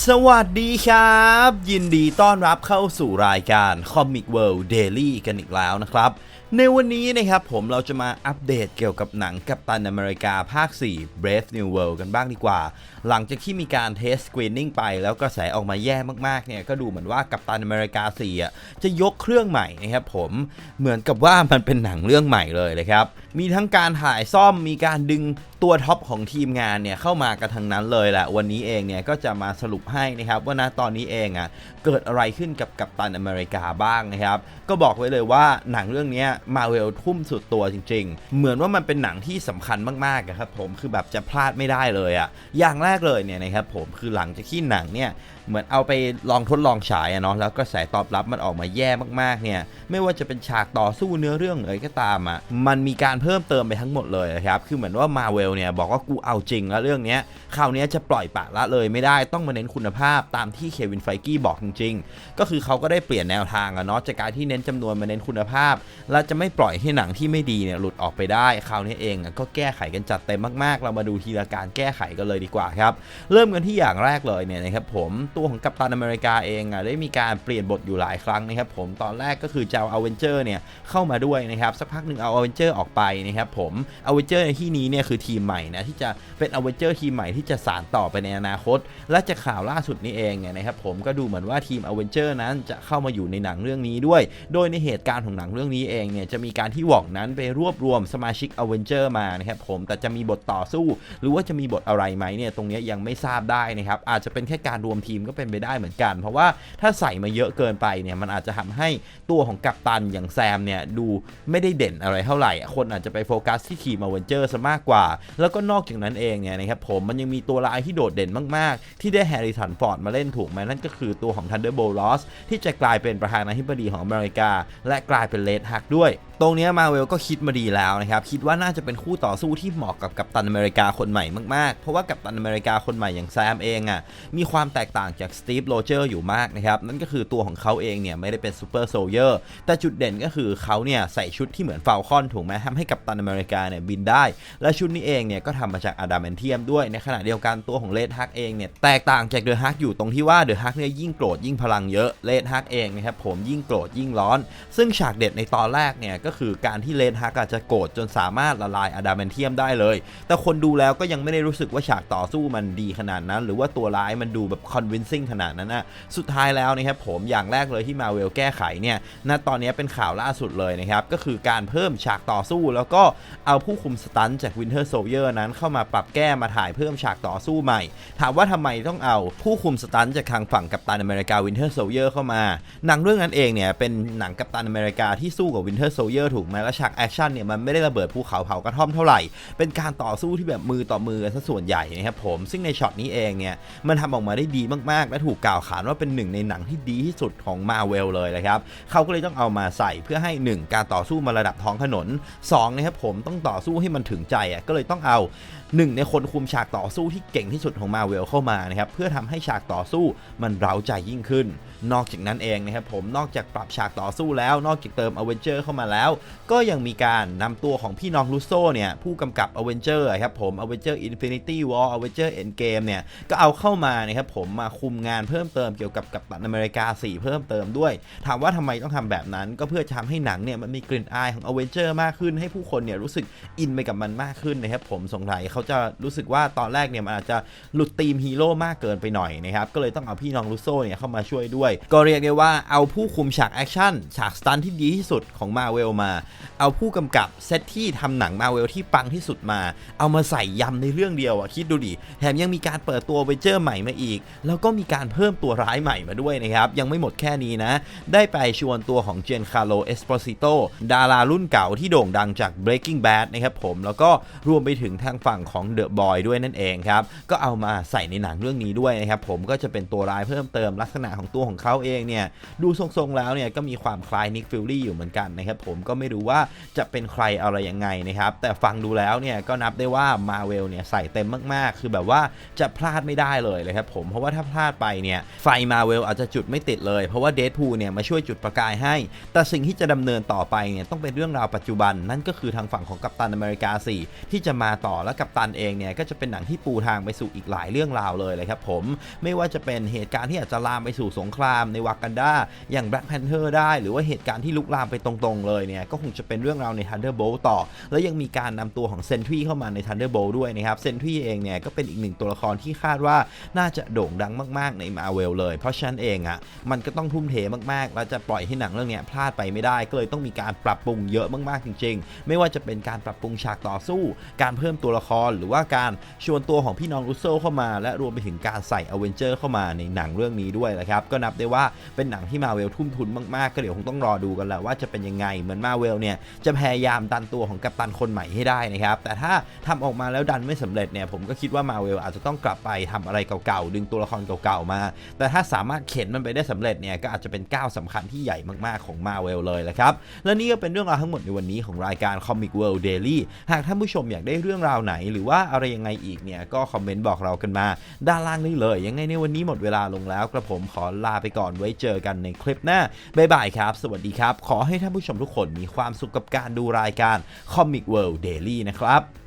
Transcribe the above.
สวัสดีครับ ยินดีต้อนรับเข้าสู่รายการ Comic World Daily กันอีกแล้วนะครับ ในวันนี้นะครับผมเราจะมาอัปเดตเกี่ยวกับหนังกัปตันอเมริกาภาค 4 Brave New World กันบ้างดีกว่า หลังจากที่มีการเทสสกรีนนิ่งไปแล้วกระแสออกมาแย่มากๆเนี่ยก็ดูเหมือนว่ากัปตันอเมริกา 4 อะ จะยกเครื่องใหม่นะครับผมเหมือนกับว่ามันเป็นหนังเรื่องใหม่เลยเลยครับมีทั้งการถ่ายซ่อมมีการดึง ตัวท็อปของทีมงานเนี่ยเข้ามากันทั้งนั้นเลยแหละวันนี้เองเนี่ยก็จะมาสรุปให้นะครับว่าณตอนนี้เองอะเกิดอะไรขึ้นกับกัปตันอเมริกาบ้างนะครับ ก็บอกไว้เลยว่าหนังเรื่องนี้มาเวลทุ่มสุดตัวจริง ๆ เหมือนว่ามันเป็นหนังที่สำคัญมากๆอะครับผมคือแบบจะพลาดไม่ได้เลยอะอย่างแรกเลยเนี่ยนะครับผมคือหลังจากที่หนังเนี่ยเหมือนเอาไปลองทดลองฉายอะเนาะแล้วก็แสตอบรับมันออกมาแย่มากๆเนี่ยไม่ว่าจะเป็นฉากต่อสู้เนื้อเรื่องอะไรก็ตามอะมันมีการเพิ่มเติมไปทั้งหมดเลยนะครับคือเหมือนว่ามาเวลเนี่ยบอกว่ากูเอาจริงแล้วเรื่องนี้คราวนี้จะปล่อยปะละเลยไม่ได้ต้องมาเน้นคุณภาพตามที่เควินไฟกี้บอกจริงๆ ก็คือเขาก็ได้เปลี่ยนแนวทางอะเนาะจากการที่เน้นจำนวนมาเน้นคุณภาพ และจะไม่ปล่อยให้หนังที่ไม่ดีเนี่ยหลุดออกไปได้คราวนี้เองก็แก้ไขกันจัดเต็มมากๆ เรามาดูทีละการแก้ไขกันเลยดีกว่าครับเริ่มกันที่อย่างแรกเลยเนี่ยนะครับผมตัวของกัปตันอเมริกาเองอะได้มีการเปลี่ยนบทอยู่หลายครั้งนะครับผมตอนแรกก็คือจะเอาอเวนเจอร์เนี่ยเข้ามาด้วยนะครับสักพักหนึ่งเอาอเวนเจอร์ออกไปนะครับผมอเวนเจอร์ในที่นี้เนี่ยคือทีมใหม่นะที่จะเป็นอเวนเจอร์ทีมใหม่ที่จะสานต่อไปในอนาคต และจากข่าวล่าสุดนี้เองเนี่ยนะครับผมก็ดูเหมือนว่าทีมอเวนเจอร์นั้นจะเข้ามาอยู่ในหนังเรื่องนี้ด้วย โดยในเหตุการณ์ของหนังเรื่องนี้เองเนี่ยจะมีการที่หวองนั้นไปรวบรวมสมาชิกอเวนเจอร์มานะครับผมแต่จะมีบทต่อสู้ หรือว่าจะมีบทอะไรไหมเนี่ยตรงนี้ยังไม่ทราบได้นะครับอาจจะเป็นแค่การรวมทีมก็เป็นไปได้เหมือนกัน เพราะว่าถ้าใส่มาเยอะเกินไปเนี่ยมันอาจจะทำให้ตัวของกัปตันอย่างแซมเนี่ยดูไม่ได้เด่นอะไรเท่าไหร่คนอาจจะไปโฟกัสที่ทีมอเวนเจอร์ซะมากกว่าแล้วก็นอกจากนั้นเองเนี่ยนะครับผมมันยังมีตัวร้ายที่โดดเด่นมาก ๆ ที่ได้แฮร์ริสันฟอร์ดมาเล่นถูกไหมนั่นก็คือตัวของทันเดอร์โบลอสที่จะกลายเป็นประธานาธิบดีของอเมริกา และกลายเป็นเลดฮักด้วย ตรงนี้มาเวลก็คิดมาดีแล้วนะครับคิดว่าน่าจะเป็นคู่ต่อสู้ที่เหมาะกับกัปตันอเมริกาคนใหม่มากๆ เพราะว่ากัปตันอเมริกาคนใหม่อย่างแซมเองอะมีความแตกต่างจากสตีฟโรเจอร์อยู่มากนะครับนั่นก็คือตัวของเขาเองเนี่ยไม่ได้เป็นซูเปอร์โซลเยอร์แต่จุดเด่นก็คือเขาเนี่ยใส่ชุดที่เหมือนฟาลคอนถูกไหมทำให้กัปตันอเมริกาเนี่ยบินได้ และชุดนี้เองเนี่ยก็ทำมาจากอะดามนเทียมด้วยในขณะเดียวกันตัวของเลดฮักเองเนี่ยแตกต่างจากเดอะฮักอยู่ตรงที่ว่าเดอะฮักเนี่ยยิ่งโกรธยิ่งพลังเยอะเลดฮักเองนะครับผมยิ่งโกรธยิ่งร้อน ซึ่งฉากเด็ดในตอนแรกเนี่ยก็คือการที่เลนฮักอาจจะโกรธจนสามารถละลายอะดามนเทียมได้เลย แต่คนดูแล้วก็ยังไม่ได้รู้สึกว่าฉากต่อสู้มันดีขนาดนั้น หรือว่าตัวร้ายมันดูแบบคอนวินซิ่งขนาดนั้นนะสุดท้ายแล้วนะครับผมอย่างแรกเลยที่มาเวลแก้ไขเนี่ยณตอนนี้เป็นข่าวล่าสุดเลยนะครับก็คือการเพิ่มฉากต่อสู้ แล้วก็เอาผู้คุมสตันจากวินเทอร์โซเยอร์นั้นเข้ามาปรับแก้มาถ่ายเพิ่มฉากต่อสู้ใหม่ ถามว่าทำไมต้องเอาผู้คุมสตันจากทางฝั่งกัปตันอเมริกาวินเทอร์โซเยอร์เข้ามาหนังเรื่องนั้นเองเนี่ยเป็นหนังกัปตันอเมริกาที่สู้กับวินเทอร์โซเยอร์ถูกไหมและฉากแอคชั่นเนี่ยมันไม่ได้ระเบิดภูเขาเผากระท่อมเท่าไหร่ เป็นการต่อสู้ที่แบบมือต่อมือซะส่วนใหญ่นะครับผม ซึ่งในช็อตนี้เองเนี่ยมันทำออกมาได้ดีมากๆ และถูกกล่าวขานว่าเป็นหนึ่งในหนังที่ดีที่สุดของมาเวลเลยนะครับเขาก็เลยต้องเอามาใส่เพื่อให้ 1 การต่อสู้มาระดับท้องถนน2นะครับผมต้องต่อสู้ให้มันถึงใจอะก็เลยต้องเอา หนึ่งในคนคุมฉากต่อสู้ที่เก่งที่สุดของมาเวลเข้ามานะครับเพื่อทำให้ฉากต่อสู้มันเร้าใจยิ่งขึ้น นอกจากนั้นเองนะครับผมนอกจากปรับฉากต่อสู้แล้วนอกจากเติมอเวนเจอร์เข้ามาแล้ว ก็ยังมีการนำตัวของพี่น้องลูโซเนี่ยผู้กำกับอเวนเจอร์ครับผมอเวนเจอร์อินฟินิตี้วอลอเวนเจอร์เอ็นเกมเนี่ยก็เอาเข้ามานะครับผมมาคุมงานเพิ่มเติมเกี่ยวกับกัปตันอเมริกา 4 เพิ่มเติมด้วย ถามว่าทำไมต้องทำแบบนั้น ก็เพื่อทำให้หนังเนี่ยมันมีกลิ่นอายของอเวนเจอร์มากขึ้นให้ผู้คนเนี่ยรู้สึกอินไปกับมันมากขึ้นนะครับผมสงสัยเขาจะรู้สึกว่าตอนแรกเนี่ยมันอาจจะหลุดธีมฮีโร่มากเกินไปหน่อยนะครับก็เลยต้องเอาพี่น้องลูโซเนี่ยเข้ามาช่วยด้วย ก็เรียกได้ว่าเอาผู้คุมฉากแอคชั่นฉากสตันที่ดีที่สุดของมาเวลมา เอาผู้กำกับเซตที่ทำหนังมาเวลที่ปังที่สุดมา เอามาใส่ยำในเรื่องเดียวอะคิดดูดิแถมยังมีการเปิดตัวเวเจอร์ใหม่มาอีก แล้วก็มีการเพิ่มตัวร้ายใหม่มาด้วยนะครับยังไม่หมดแค่นี้นะ ได้ไปชวนตัวของเจนคาร์โลเอสโปซิโตดารารุ่นเก่าที่โด่งดังจาก Breaking Bad นะครับผมแล้วก็รวมไปถึงทางฝั่งของ The Boy ด้วยนั่นเองครับ ก็เอามาใส่ในหนังเรื่องนี้ด้วยนะครับ ผมก็จะเป็นตัวร้ายเพิ่มเติมลักษณะของตัวของเขาเองเนี่ยดูทรงๆแล้วเนี่ยก็มีความคล้ายนิกฟิลลี่อยู่เหมือนกันนะครับผมก็ไม่รู้ว่าจะเป็นใครอะไรยังไงนะครับแต่ฟังดูแล้วเนี่ยก็นับได้ว่ามาเวลเนี่ยใส่เต็มมากๆ คือแบบว่าจะพลาดไม่ได้เลยเลยครับผมเพราะว่าถ้าพลาดไปเนี่ยไฟมาเวลอาจจะจุดไม่ติดเลย เพราะว่าเดดพูเนี่ยมาช่วยจุดประกายให้ แต่สิ่งที่จะดำเนินต่อไปเนี่ยต้องเป็นเรื่องราวปัจจุบันนั่นก็คือทางฝั่งของกัปตันอเมริกา4ที่จะมาต่อและกัปตันันเองเนี่ยก็จะเป็นหนังที่ปูทางไปสู่อีกหลายเรื่องราวเลยเลยครับผมไม่ว่าจะเป็นเหตุการณ์ที่อาจจะลามไปสู่สงครามในวากันดาอย่าง Black Panther ได้ หรือว่าเหตุการณ์ที่ลุกลามไปตรงๆเลยเนี่ยก็คงจะเป็นเรื่องราวใน Thunderbolt ต่อ แล้วยังมีการนำตัวของเซนทรีเข้ามาใน Thunderbolt ด้วยนะครับเซนทรีเองเนี่ยก็เป็นอีกหนึ่งตัวละครที่คาดว่าน่าจะโด่งดังมากๆใน Marvel เลย เพราะฉะนั้นเองอะมันก็ต้องทุ่มเทมากๆ แล้วจะปล่อยให้หนังเรื่องนี้พลาดไปไม่ได้ ก็เลยต้องมีการปรับปรุงเยอะมากๆจริง ๆ ไม่ว่าจะเป็นการปรับปรุงฉากต่อสู้ การเพิ่มตัวละครหรือว่าการชวนตัวของพี่น้องรูโซเข้ามา และรวมไปถึงการใส่อเวนเจอร์เข้ามาในหนังเรื่องนี้ด้วยนะครับก็นับได้ว่าเป็นหนังที่มาเวลทุ่มทุนมากๆ ก็เดี๋ยวคงต้องรอดูกันแหละว่าจะเป็นยังไงเหมือนมาเวลเนี่ยจะพยายามดันตัวของกัปตันคนใหม่ให้ได้นะครับแต่ถ้าทำออกมาแล้วดันไม่สำเร็จเนี่ยผมก็คิดว่ามาเวลอาจจะต้องกลับไปทำอะไรเก่าๆดึงตัวละครเก่าๆมา แต่ถ้าสามารถเข็นมันไปได้สำเร็จเนี่ยก็อาจจะเป็นก้าวสำคัญที่ใหญ่มากๆของมาเวลเลยแหละครับและนี่ก็เป็นเรื่องราวทั้งหมดในวันนี้ของรายการ Comic World Daily หากท่านผู้ชมอยากได้เรื่องราวไหนหรือว่าอะไรยังไงอีกเนี่ยก็คอมเมนต์บอกเรากันมาด้านล่างนี้เลย ยังไงในวันนี้หมดเวลาลงแล้วกระผมขอลาไปก่อนไว้เจอกันในคลิปหน้าบ๊ายบายครับ สวัสดีครับ ขอให้ท่านผู้ชมทุกคนมีความสุขกับการดูรายการ Comic World Daily นะครับ